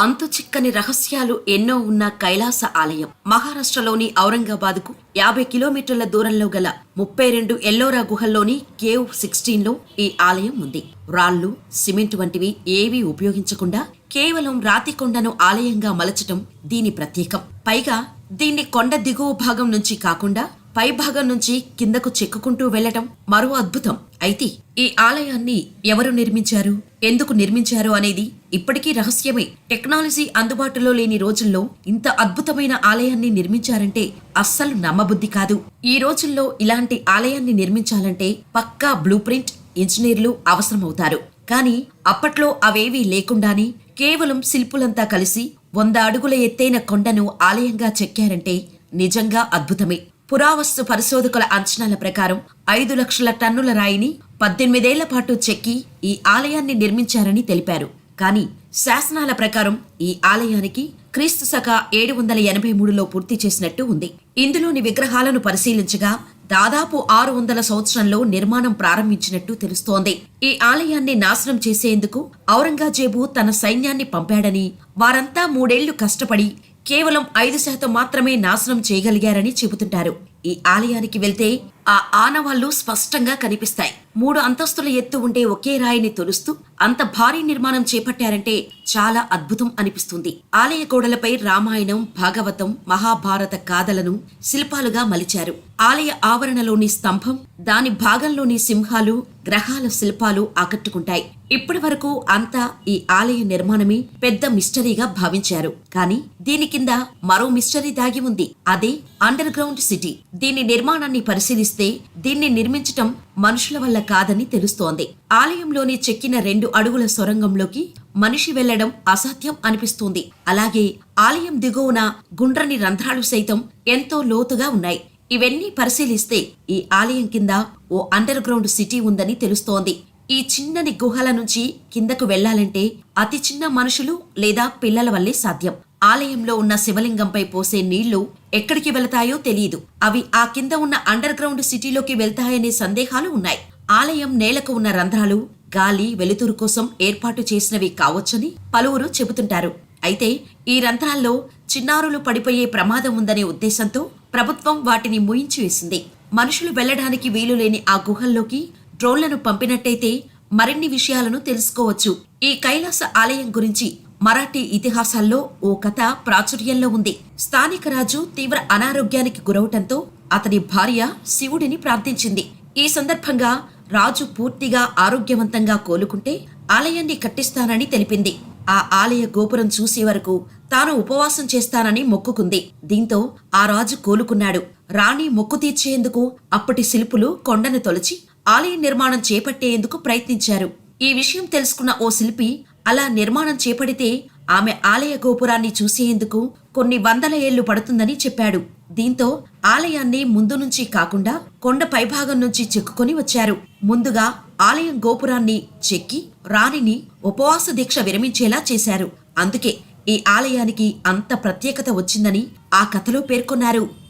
అంతు చిక్కని రహస్యాలు ఎన్నో ఉన్న కైలాస ఆలయం. మహారాష్ట్రలోని ఔరంగాబాద్కు యాభై కిలోమీటర్ల దూరంలో గల ముప్పై రెండు ఎల్లోరా గుహల్లోని కేవ్ సిక్స్టీన్లో ఈ ఆలయం ఉంది. రాళ్ళు సిమెంట్ వంటివి ఏవీ ఉపయోగించకుండా కేవలం రాతి కొండను ఆలయంగా మలచటం దీని ప్రత్యేకం. పైగా దీన్ని కొండ దిగువ భాగం నుంచి కాకుండా పై భాగం నుంచి కిందకు చెక్కుకుంటూ వెళ్ళటం మరో అద్భుతం. అయితే ఈ ఆలయాన్ని ఎవరు నిర్మించారు? ఎందుకు నిర్మించారు అనేది ఇప్పటికీ రహస్యమే. టెక్నాలజీ అందుబాటులో లేని రోజుల్లో ఇంత అద్భుతమైన ఆలయాన్ని నిర్మించారంటే అస్సలు నమ్మబుద్ధి కాదు. ఈ రోజుల్లో ఇలాంటి ఆలయాన్ని నిర్మించాలంటే పక్కా బ్లూ ప్రింట్ ఇంజనీర్లు అవసరమవుతారు. కానీ అప్పట్లో అవేవీ లేకుండానే కేవలం శిల్పులంతా కలిసి వంద అడుగుల ఎత్తైన కొండను ఆలయంగా చెక్కారంటే నిజంగా అద్భుతమే. పురావస్తు పరిశోధకుల అంచనాల ప్రకారం ఐదు లక్షల టన్నుల రాయిని పద్దెనిమిదేళ్ళ పాటు చెక్కి ఈ ఆలయాన్ని నిర్మించారని తెలిపారు. కానీ శాసనాల ప్రకారం ఈ ఆలయానికి క్రీస్తు శక ఏడు వందల ఎనభై మూడులో పూర్తి చేసినట్టు ఉంది. ఇందులోని విగ్రహాలను పరిశీలించగా దాదాపు ఆరు వందల సంవత్సరంలో నిర్మాణం ప్రారంభించినట్టు తెలుస్తోంది. ఈ ఆలయాన్ని నాశనం చేసేందుకు ఔరంగజేబు తన సైన్యాన్ని పంపాడని వారంతా మూడేళ్ళు కష్టపడి కేవలం ఐదు శాతం మాత్రమే నాశనం చేయగలిగారని చెబుతుంటారు. ఈ ఆలయానికి వెళ్తే ఆ ఆనవాళ్ళు స్పష్టంగా కనిపిస్తాయి. మూడు అంతస్తుల ఎత్తు ఉండే ఒకే రాయిని తొలుస్తూ అంత భారీ నిర్మాణం చేపట్టారంటే చాలా అద్భుతం అనిపిస్తుంది. ఆలయ గోడలపై రామాయణం భాగవతం మహాభారత కాథలను శిల్పాలుగా మలిచారు. ఆలయ ఆవరణలోని స్తంభం దాని భాగంలోని సింహాలు గ్రహాల శిల్పాలు ఆకట్టుకుంటాయి. ఇప్పటి వరకు అంతా ఈ ఆలయ నిర్మాణమే పెద్ద మిస్టరీగా భావించారు. కానీ దీని కింద మరో మిస్టరీ దాగి ఉంది. అదే అండర్ గ్రౌండ్ సిటీ. దీని నిర్మాణాన్ని పరిశీలిస్తే దీన్ని నిర్మించటం మనుషుల వల్ల కాదని తెలుస్తోంది. ఆలయంలోని చెక్కిన రెండు అడుగుల సొరంగంలోకి మనిషి వెళ్ళడం అసాధ్యం అనిపిస్తుంది. అలాగే ఆలయం దిగువన గుండ్రని రంధ్రాలు సైతం ఎంతో లోతుగా ఉన్నాయి. ఇవన్నీ పరిశీలిస్తే ఈ ఆలయం కింద ఓ అండర్ గ్రౌండ్ సిటీ ఉందని తెలుస్తోంది. ఈ చిన్నని గుహల నుంచి కిందకు వెళ్ళాలంటే అతి చిన్న మనుషులు లేదా పిల్లల వల్లే సాధ్యం. ఆలయంలో ఉన్న శివలింగంపై పోసే నీళ్ళు ఎక్కడికి వెళతాయో తెలియదు అవి ఆ కింద ఉన్న అండర్ గ్రౌండ్ సిటీలోకి వెళ్తాయనే సందేహాలు ఉన్నాయి. ఆలయం నేలకు ఉన్న రంధ్రాలు గాలి వెలుతురు కోసం ఏర్పాటు చేసినవి కావచ్చని పలువురు చెబుతుంటారు. అయితే ఈ రంధ్రాల్లో చిన్నారులు పడిపోయే ప్రమాదం ఉందనే ఉద్దేశంతో ప్రభుత్వం వాటిని ముయించి వేసింది. మనుషులు వెళ్ళడానికి వీలు లేని ఆ గుహల్లోకి డ్రోన్లను పంపినట్టయితే మరిన్ని విషయాలను తెలుసుకోవచ్చు. ఈ కైలాస ఆలయం గురించి మరాఠీ ఇతిహాసాల్లో ఓ కథ ప్రాచుర్యంలో ఉంది. స్థానిక రాజు తీవ్ర అనారోగ్యానికి గురవటంతో అతని భార్య శివుడిని ప్రార్థించింది. ఈ సందర్భంగా రాజు పూర్తిగా ఆరోగ్యవంతంగా కోలుకుంటే ఆలయాన్ని కట్టిస్తానని తెలిపింది. ఆ ఆలయ గోపురం చూసే వరకు తాను ఉపవాసం చేస్తానని మొక్కుకుంది. దీంతో ఆ రాజు కోలుకున్నాడు. రాణి మొక్కు తీర్చేందుకు అప్పటి శిల్పులు కొండను తొలచి ఆలయ నిర్మాణం చేపట్టేందుకు ప్రయత్నించారు. ఈ విషయం తెలుసుకున్న ఓ శిల్పి అలా నిర్మాణం చేపడితే ఆమె ఆలయ గోపురాన్ని చూసేందుకు కొన్ని వందల ఏళ్ళు పడుతుందని చెప్పాడు. దీంతో ఆలయాన్ని ముందు నుంచి కాకుండా కొండ పైభాగం నుంచి చెక్కుకొని వచ్చారు. ముందుగా ఆలయం గోపురాన్ని చెక్కి రాణిని ఉపవాస దీక్ష విరమించేలా చేశారు. అందుకే ఈ ఆలయానికి అంత ప్రత్యేకత వచ్చిందని ఆ కథలో పేర్కొన్నారు.